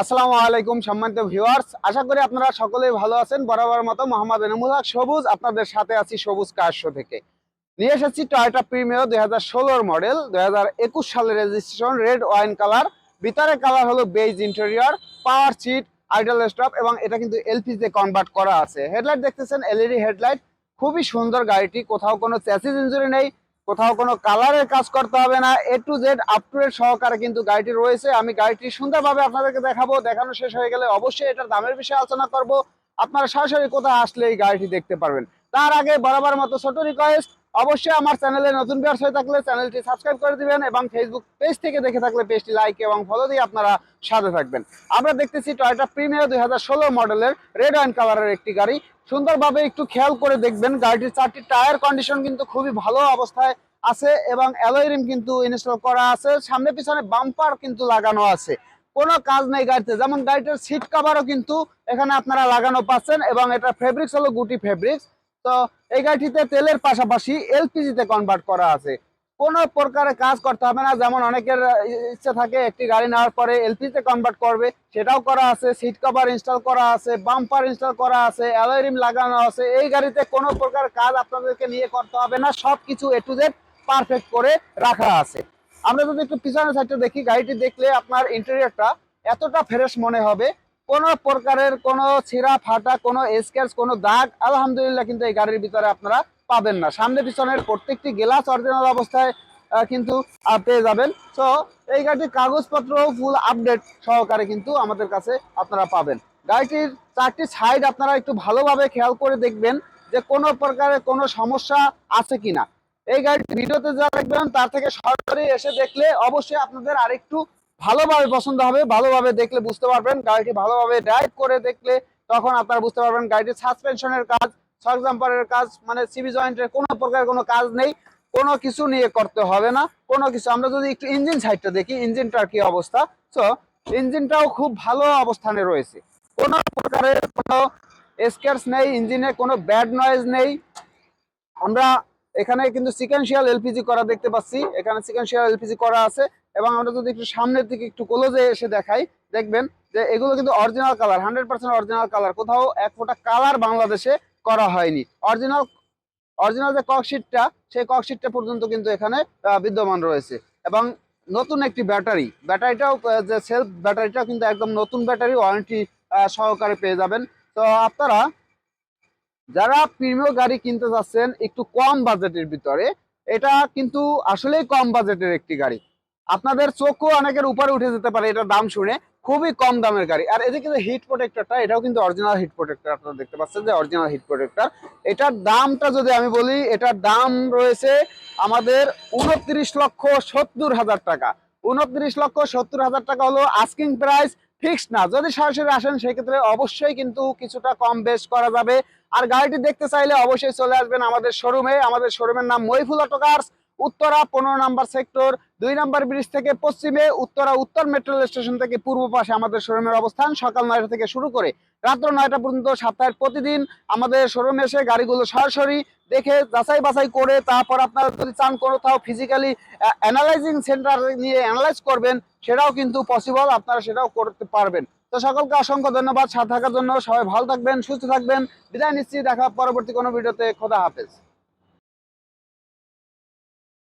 আসসালামু আলাইকুম সম্মানিত ভিউয়ার্স। আশা করি আপনারা সকলেই ভালো আছেন। বরাবর মতো মোহাম্মদ এনামুল হক সবুজ, আপনাদের সাথে আছি সবুজ কার শো থেকে। নিয়ে এসেছি টয়োটা প্রিমিয়ার দুই হাজার ষোলোর মডেল দুই হাজার একুশ সালের রেজিস্ট্রেশন রেড ওয়াইন কালার ভিতরে কালার হলো beige interior power seat idle stop এবং এটা কিন্তু এলপিজি কনভার্ট করা আছে। হেডলাইট দেখতেছেন এলইডি হেডলাইট খুবই সুন্দর গাড়িটি, কোথাও কোনো চ্যাসিস ইঞ্জুরি নেই। কোথাও কোনো কালারের কাজ করতে হবে না। A to Z up to date সহকারে কিন্তু গাড়িটি রয়েছে। আমি গাড়িটি সুন্দরভাবে আপনাদেরকে দেখাবো। দেখানো শেষ হয়ে গেলে অবশ্যই এটার দামের বিষয়ে আলোচনা করব। আপনারা সরাসরি কোথায় আসলে এই গাড়িটি দেখতে পারবেন। তার আগে বরাবর মতো ছোট রিকোয়েস্ট অবশ্যই আমার চ্যানেলে নতুন ভিউয়ার্স হয়ে থাকলে চ্যানেলটি সাবস্ক্রাইব করে দিবেন এবং ফেসবুক পেজ থেকে দেখে থাকলে পেজটি লাইক এবং ফলো দিয়ে আপনারা সাথে থাকবেন। আমরা দেখতেছি টয়টা প্রিমিয়ার দুই হাজার ষোলো মডেলের রেড অ্যান্ড কালারের একটি গাড়ি। সুন্দরভাবে একটু খেয়াল করে দেখবেন, গাড়িটির চারটি টায়ার কন্ডিশন কিন্তু খুবই ভালো অবস্থায় আছে এবং অ্যালয় রিম কিন্তু ইনস্টল করা আছে। সামনে পিছনে বাম্পার কিন্তু লাগানো আছে। কোনো কাজ নেই গাড়িতে। যেমন গাড়িটার সিট কাভারও কিন্তু এখানে আপনারা লাগানো পাচ্ছেন এবং এটা ফেব্রিক্স হলো গুটি ফেব্রিক্স তো এই গাড়িটিতে তেলের পাশাপাশি এলপিজিতে কনভার্ট করা আছে। কোনো প্রকারে কাজ করতে হবে না। যেমন অনেকের ইচ্ছা থাকে একটি গাড়ি নেওয়ার পরে এলপিজিতে কনভার্ট করবে, সেটাও করা আছে। সিট কভার ইনস্টল করা আছে বাম্পার ইনস্টল করা আছে অ্যালয় রিম লাগানো আছে। এই গাড়িতে কোনো প্রকার কাজ আপনাদেরকে নিয়ে করতে হবে না। সব কিছু এ টু জেড পারফেক্ট করে রাখা আছে। আমরা যদি একটু পিছনের সাইডটা দেখি, গাড়িটি দেখলে আপনার ইন্টেরিয়রটা এতটা ফ্রেশ মনে হবে। কোনো প্রকারের কোনো ছিঁড়া ফাটা, কোনো স্ক্যাচ কোনো দাগ, আলহামদুলিল্লাহ কিন্তু এই গাড়ির ভিতরে আপনারা পাবেন না। সামনে পিছনের প্রত্যেকটি গ্লাস অরিজিনাল অবস্থায় কিন্তু পেয়ে যাবেন। তো এই গাড়িটির কাগজপত্র ফুল আপডেট সহকারে কিন্তু আমাদের কাছে আপনারা পাবেন। গাড়িটির চারটি সাইড আপনারা একটু ভালোভাবে খেয়াল করে দেখবেন যে কোনো প্রকারের কোনো সমস্যা আছে কিনা। এই গাড়িটি ভিডিওতে যা দেখবেন, তার থেকে সরাসরি এসে দেখলে অবশ্যই আপনাদের আরেকটু ভালোভাবে পছন্দ হবে। ভালোভাবে দেখলে বুঝতে পারবেন, গাড়িটি ভালোভাবে ড্রাইভ করে দেখলে তখন আপনারা বুঝতে পারবেন গাড়িটির সাসপেনশনের কাজ শক কাজ মানে সিবি জয়েন্টের কোনো প্রকার কোনো কাজ নেই। কোনো কিছু নিয়ে করতে হবে না। কোনো কিছু, আমরা যদি একটু ইঞ্জিন সাইডটা দেখি ইঞ্জিনটার কি অবস্থা? তো ইঞ্জিনটাও খুব ভালো অবস্থানে রয়েছে। কোনো প্রকারের কোনো স্কেয়ার্স নেই ইঞ্জিনে কোনো ব্যাড নয়েজ নেই। আমরা এখানে কিন্তু সিকেন্সিয়াল এলপিজি করা দেখতে পাচ্ছি। এখানে সিকেন্সিয়াল এলপিজি করা আছে এবং আমরা যদি একটু সামনের দিকে একটু ক্লোজে এসে দেখাই, দেখবেন যে এগুলো কিন্তু original colour hundred percent original colour কোথাও এক ফোঁটা কালার বাংলাদেশে করা হয়নি। অরিজিনাল অরিজিনাল যে ককশিটটা সেই ককশিটটা পর্যন্ত কিন্তু এখানে বিদ্যমান রয়েছে। এবং নতুন একটি ব্যাটারি, ব্যাটারিটাও যে সেলফ ব্যাটারিটাও কিন্তু একদম নতুন ব্যাটারি ওয়ারেন্টি সহকারে পেয়ে যাবেন। তো আপনারা যারা প্রিমিয় গাড়ি কিনতে যাচ্ছেন, একটু কম বাজেটের ভিতরে, এটা কিন্তু আসলেই কম বাজেটের একটি গাড়ি। আপনাদের চোখও অনেকের উপরে উঠে যেতে পারে এটার দাম শুনে, খুবই কম দামের গাড়ি। আর এদিকে যে হিট প্রোটেক্টরটা এটাও কিন্তু অরিজিনাল হিট প্রোটেক্টর আপনারা দেখতে পাচ্ছেন যে অরিজিনাল হিট প্রোটেক্টর এটার দামটা যদি আমি বলি, এটার দাম রয়েছে আমাদের উনত্রিশ লক্ষ সত্তর হাজার টাকা। উনত্রিশ লক্ষ সত্তর হাজার টাকা হলো আস্কিং প্রাইস ফিক্সড না। যদি সরাসরি আসেন, সেক্ষেত্রে অবশ্যই কিন্তু কিছুটা কম বেশ করা যাবে। আর গাড়িটি দেখতে চাইলে অবশ্যই চলে আসবেন আমাদের শোরুমে। আমাদের শোরুমের নাম মহিফুল অটোকার্স। উত্তরা পনেরো নাম্বার সেক্টর, দুই নাম্বার ব্রিজ থেকে পশ্চিমে উত্তরা উত্তর মেট্রো স্টেশন থেকে পূর্ব পাশে আমাদের শোরুমের অবস্থান। সকাল নয়টা থেকে শুরু করে রাত্র নয়টা পর্যন্ত সপ্তাহের প্রতিদিন আমাদের শোরুমে এসে গাড়িগুলো সরাসরি দেখে যাচাই বাছাই করে তারপর আপনারা যদি চান কোথাও ফিজিক্যালি অ্যানালাইজিং সেন্টার নিয়ে অ্যানালাইজ করবেন, সেটাও কিন্তু পসিবল আপনারা সেটাও করতে পারবেন। তো সকলকে অসংখ্য ধন্যবাদ, সাথে থাকার জন্য সবাই ভালো থাকবেন, সুস্থ থাকবেন। বিদায় নিচ্ছি, দেখা পরবর্তী কোনো ভিডিওতে, খোদা হাফেজ।